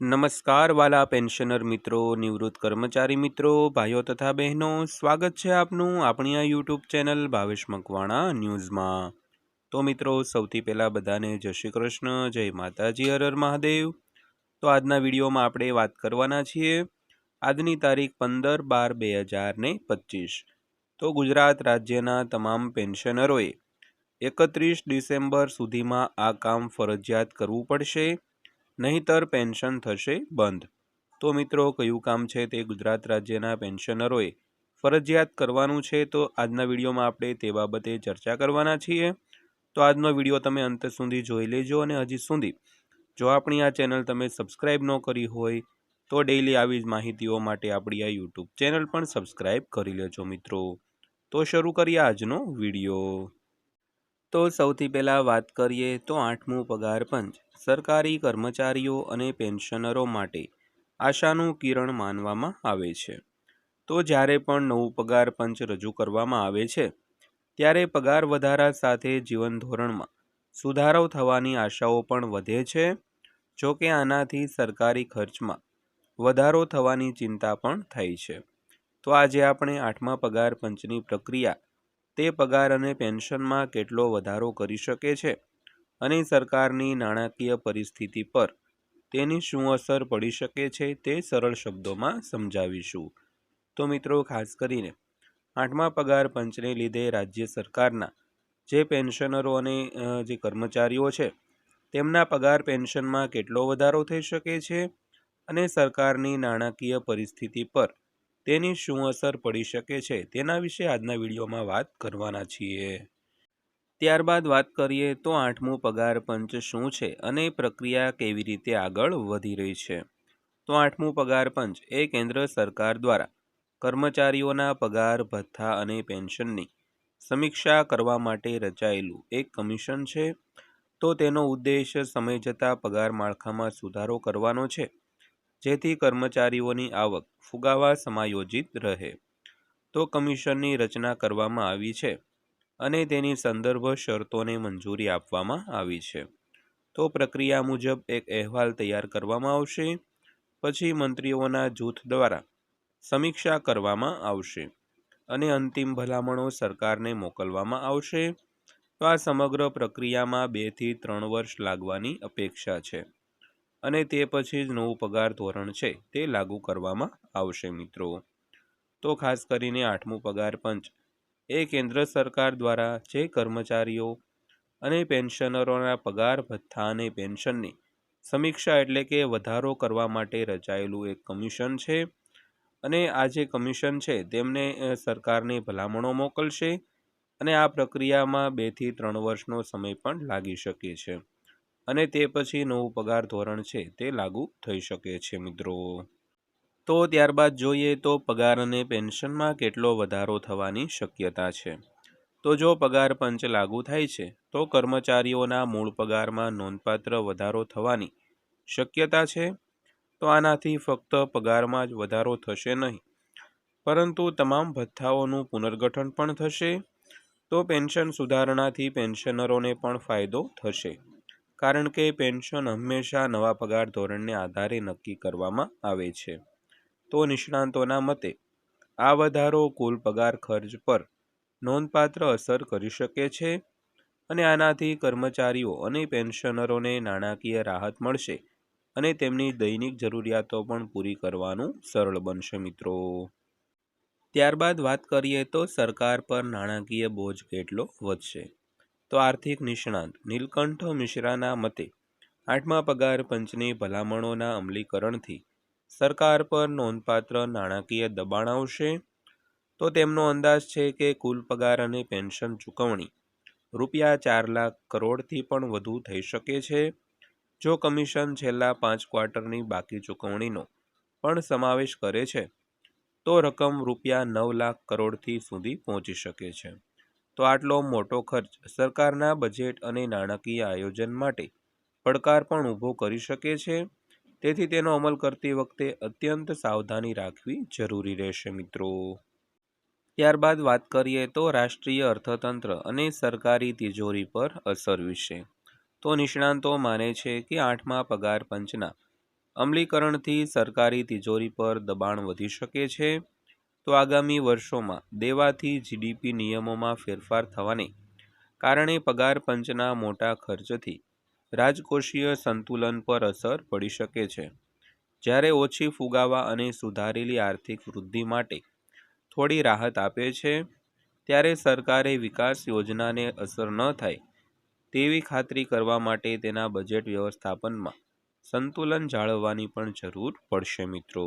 નમસ્કાર વાલા પેન્શનર મિત્રો, નિવૃત્ત કર્મચારી મિત્રો, ભાઈઓ તથા બહેનો, સ્વાગત છે આપનું આપણી આ યુટ્યુબ ચેનલ ભાવેશ મકવાણા ન્યૂઝમાં. તો મિત્રો, સૌથી પહેલાં બધાને જય શ્રી કૃષ્ણ, જય માતાજી હરર મહાદેવ. તો આજના વિડીયોમાં આપણે વાત કરવાના છીએ આજની તારીખ પંદર બાર બે હજાર ને પચીસ. તો ગુજરાત રાજ્યના તમામ પેન્શનરોએ એકત્રીસ ડિસેમ્બર સુધીમાં આ કામ ફરજિયાત કરવું પડશે. નહીંતર પેન્શન થશે બંધ. તો મિત્રો, કયું કામ છે તે ગુજરાત રાજ્યના પેન્શનરોએ ફરજિયાત કરવાનું છે તો આજના વિડીયોમાં આપણે તે બાબતે ચર્ચા કરવાના છીએ. તો આજનો વીડિયો તમે અંત સુધી જોઈ લેજો અને હજી સુધી જો આપણી આ ચેનલ તમે સબસ્ક્રાઈબ ન કરી હોય તો ડેઈલી આવી જ માહિતીઓ માટે આપણી આ યુટ્યુબ ચેનલ પણ સબસ્ક્રાઈબ કરી લેજો મિત્રો. તો શરૂ કરીએ આજનો વીડિયો. તો સૌથી પહેલાં વાત કરીએ તો આઠમું પગાર પંચ. સરકારી કર્મચારીઓ અને પેન્શનરો માટે આશાનું કિરણ માનવામાં આવે છે. તો જ્યારે પણ નવું પગાર પંચ રજૂ કરવામાં આવે છે, ત્યારે પગાર વધારા સાથે જીવન ધોરણમાં સુધારો થવાની આશાઓ પણ વધે છે. જો કે આનાથી સરકારી ખર્ચમાં વધારો થવાની ચિંતા પણ થઈ છે. તો આજે આપણે આઠમા પગાર પંચની પ્રક્રિયા તે પગાર અને પેન્શનમાં કેટલો વધારો કરી શકે છે અને સરકારની નાણાકીય પરિસ્થિતિ પર તેની શું અસર પડી શકે છે તે સરળ શબ્દોમાં સમજાવીશું. તો મિત્રો, ખાસ કરીને આઠમા પગાર પંચને લીધે રાજ્ય સરકારના જે પેન્શનરો અને જે કર્મચારીઓ છે, તેમના પગાર પેન્શનમાં કેટલો વધારો થઈ શકે છે અને સરકારની નાણાકીય પરિસ્થિતિ પર તેની શું અસર પડી શકે છે તેના વિશે આજના વિડીયોમાં વાત કરવાના છીએ. ત્યારબાદ વાત કરીએ તો આઠમું પગાર પંચ શું છે અને પ્રક્રિયા કેવી રીતે આગળ વધી રહી છે. તો આઠમું પગાર પંચ એ કેન્દ્ર સરકાર દ્વારા કર્મચારીઓના પગાર, ભથ્થા અને પેન્શનની સમીક્ષા કરવા માટે રચાયેલું એક કમિશન છે. તો તેનો ઉદ્દેશ સમય જતાં પગાર માળખામાં સુધારો કરવાનો છે. જેથી કર્મચારીઓની આવક ફુગાવા સમાયોજિત રહે. તો કમિશનની રચના કરવામાં આવી છે અને તેની સંદર્ભ શરતોને મંજૂરી આપવામાં આવી છે. તો પ્રક્રિયા મુજબ એક અહેવાલ તૈયાર કરવામાં આવશે, પછી મંત્રીઓના જૂથ દ્વારા સમીક્ષા કરવામાં આવશે અને અંતિમ ભલામણો સરકારને મોકલવામાં આવશે. તો આ સમગ્ર પ્રક્રિયામાં બેથી ત્રણ વર્ષ લાગવાની અપેક્ષા છે. અને તે પછી જ નવું પગાર ધોરણ છે તે લાગુ કરવામાં આવશે મિત્રો. તો ખાસ કરીને આઠમું પગાર પંચ. એ કેન્દ્ર સરકાર દ્વારા જે કર્મચારીઓ અને પેન્શનરોના પગાર ભથ્થા અને પેન્શનની સમીક્ષા એટલે કે વધારો કરવા માટે રચાયેલું એક કમિશન છે અને આ જે કમિશન છે તેમને સરકારની ભલામણો મોકલશે અને આ પ્રક્રિયામાં બેથી ત્રણ વર્ષનો સમય પણ લાગી શકે છે. અને તે પછી નવું પગાર ધોરણ છે તે લાગુ થઈ શકે છે, મિત્રો. તો ત્યારબાદ જોઈએ તો પગાર અને પેન્શનમાં કેટલો વધારો થવાની શક્યતા છે. તો જો પગાર પંચ લાગુ થાય છે, તો કર્મચારીઓના મૂળ પગારમાં નોંધપાત્ર વધારો થવાની શક્યતા છે. તો આનાથી ફક્ત પગારમાં જ વધારો થશે નહીં. પરંતુ તમામ ભથ્થાઓનું પુનર્ગઠન પણ થશે. તો પેન્શન સુધારણાથી પેન્શનરોને પણ ફાયદો થશે. કારણ કે પેન્શન હંમેશા નવા પગાર ધોરણને આધારે નક્કી કરવામાં આવે છે. તો નિષ્ણાંતોના મતે, આ વધારો કુલ પગાર ખર્ચ પર નોંધપાત્ર અસર કરી શકે છે અને આનાથી કર્મચારીઓ અને પેન્શનરોને નાણાકીય રાહત મળશે અને તેમની દૈનિક જરૂરિયાતો પણ પૂરી કરવાનું સરળ બનશે મિત્રો. ત્યારબાદ વાત કરીએ તો સરકાર પર નાણાકીય બોજ કેટલો વધશે? તો આર્થિક નિષ્ણાંત નીલકંઠ મિશ્રાના મતે આઠમા પગાર પંચની ભલામણોના અમલીકરણથી સરકાર પર નોંધપાત્ર નાણાકીય દબાણ આવશે. તો તેમનો અંદાજ છે કે કુલ પગાર અને પેન્શન ચૂકવણી રૂપિયા ચાર લાખ કરોડથી પણ વધુ થઈ શકે છે. જો કમિશન છેલ્લા પાંચ ક્વાર્ટરની બાકી ચૂકવણીનો પણ સમાવેશ કરે છે, તો રકમ રૂપિયા નવ લાખ કરોડથી સુધી પહોંચી શકે છે. તો આટલો મોટો ખર્ચ સરકારના બજેટ અને નાણાકીય આયોજન માટે પડકાર પણ ઊભો કરી શકે છે. તેથી તેનો અમલ કરતી વખતે અત્યંત સાવધાની રાખવી જરૂરી રહેશે મિત્રો. ત્યારબાદ વાત કરીએ તો રાષ્ટ્રીય અર્થતંત્ર અને સરકારી તિજોરી પર અસર વિશે. તો નિષ્ણાંતો માને છે કે આઠમા પગાર પંચના અમલીકરણથી સરકારી તિજોરી પર દબાણ વધી શકે છે. તો આગામી વર્ષોમાં દેવાથી જીડીપી નિયમોમાં ફેરફાર થવાને કારણે પગાર પંચના મોટા ખર્ચથી રાજકોષીય સંતુલન પર અસર પડી શકે છે. જ્યારે ઓછી ફુગાવા અને સુધારેલી આર્થિક વૃદ્ધિ માટે થોડી રાહત આપે છે, ત્યારે સરકારે વિકાસ યોજનાને અસર ન થાય તેવી ખાતરી કરવા માટે તેના બજેટ વ્યવસ્થાપનમાં સંતુલન જાળવવાની પણ જરૂર પડશે મિત્રો.